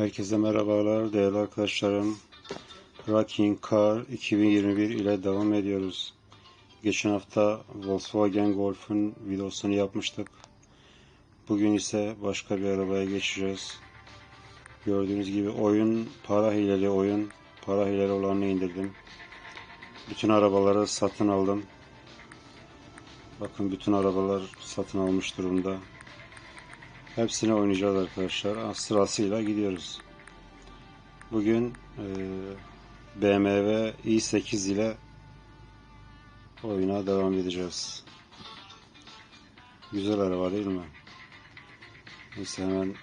Herkese merhabalar değerli arkadaşlarım. Rocking Car 2021 ile devam ediyoruz. Geçen hafta Volkswagen Golf'un videosunu yapmıştık. Bugün ise başka bir arabaya geçeceğiz. Gördüğünüz gibi oyun para hileli oyun. Para hileli olanını indirdim. Bütün arabaları satın aldım. Bakın bütün arabalar satın almış durumda. Hepsini oynayacağız arkadaşlar. Sırasıyla gidiyoruz. Bugün e, BMW i8 ile oyuna devam edeceğiz. Güzel araba değil mi? Neyse hemen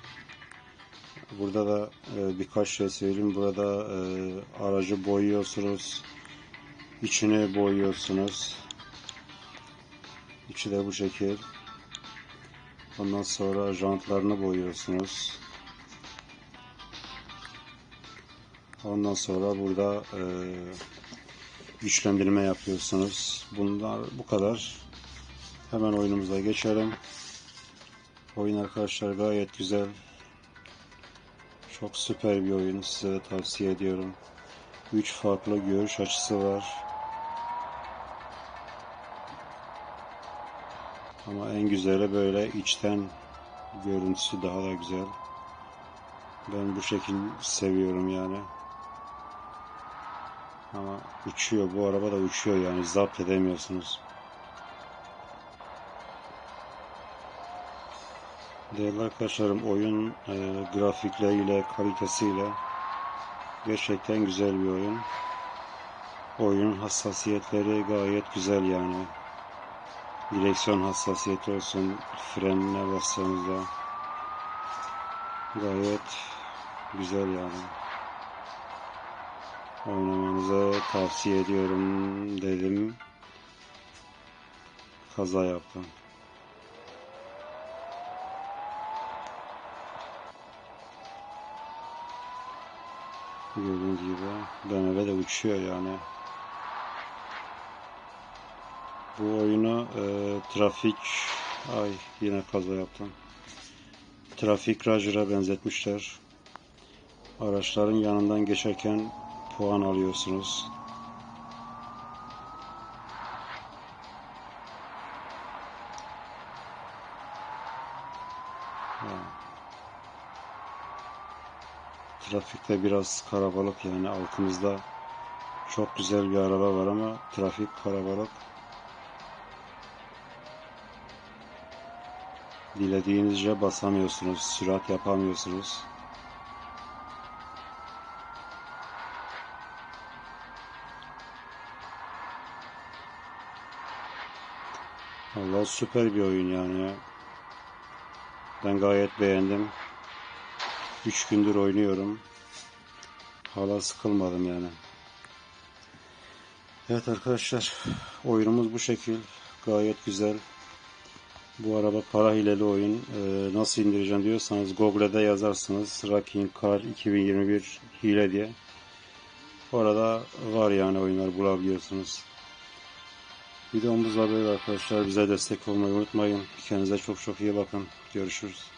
burada da e, birkaç şey söyleyeyim. Burada e, aracı boyuyorsunuz. İçini boyuyorsunuz. İçi de bu şekil. Ondan sonra jantlarını boyuyorsunuz. Ondan sonra burada e, güçlendirme yapıyorsunuz. Bunlar bu kadar. Hemen oyunumuza geçelim. Oyun arkadaşlar gayet güzel. Çok süper bir oyun. Size tavsiye ediyorum. 3 farklı görüş açısı var. Ama en güzeli böyle içten görüntüsü daha da güzel. Ben bu şekil seviyorum yani. Ama uçuyor. Bu araba da uçuyor yani. Zapt edemiyorsunuz. Değerli arkadaşlarım oyun e, grafikleriyle, kalitesiyle gerçekten güzel bir oyun. Oyun hassasiyetleri gayet güzel yani. Direksiyon hassasiyeti olsun, frenine bastığınızda gayet güzel yani. Oynamanızı tavsiye ediyorum dedim. Kaza yaptım. Gördüğünüz gibi BMW de uçuyor yani. Bu oyunu e, trafik ay yine kaza yaptım. Trafik Rajer'a benzetmişler. Araçların yanından geçerken puan alıyorsunuz. Trafikte biraz karabalık yani altımızda çok güzel bir araba var ama trafik karabalık. Dilediğinizce basamıyorsunuz, sürat yapamıyorsunuz. Allah süper bir oyun yani ya. Ben gayet beğendim. 3 gündür oynuyorum. Hala sıkılmadım yani. Evet arkadaşlar, oyunumuz bu şekil. Gayet güzel. Bu araba para hileli oyun. Ee, nasıl indireceğim diyorsanız Google'da yazarsınız. Rocking Car 2021 hile diye. Orada var yani oyunlar bulabiliyorsunuz. Videomuz da böyle arkadaşlar. Bize destek olmayı unutmayın. Kendinize çok çok iyi bakın. Görüşürüz.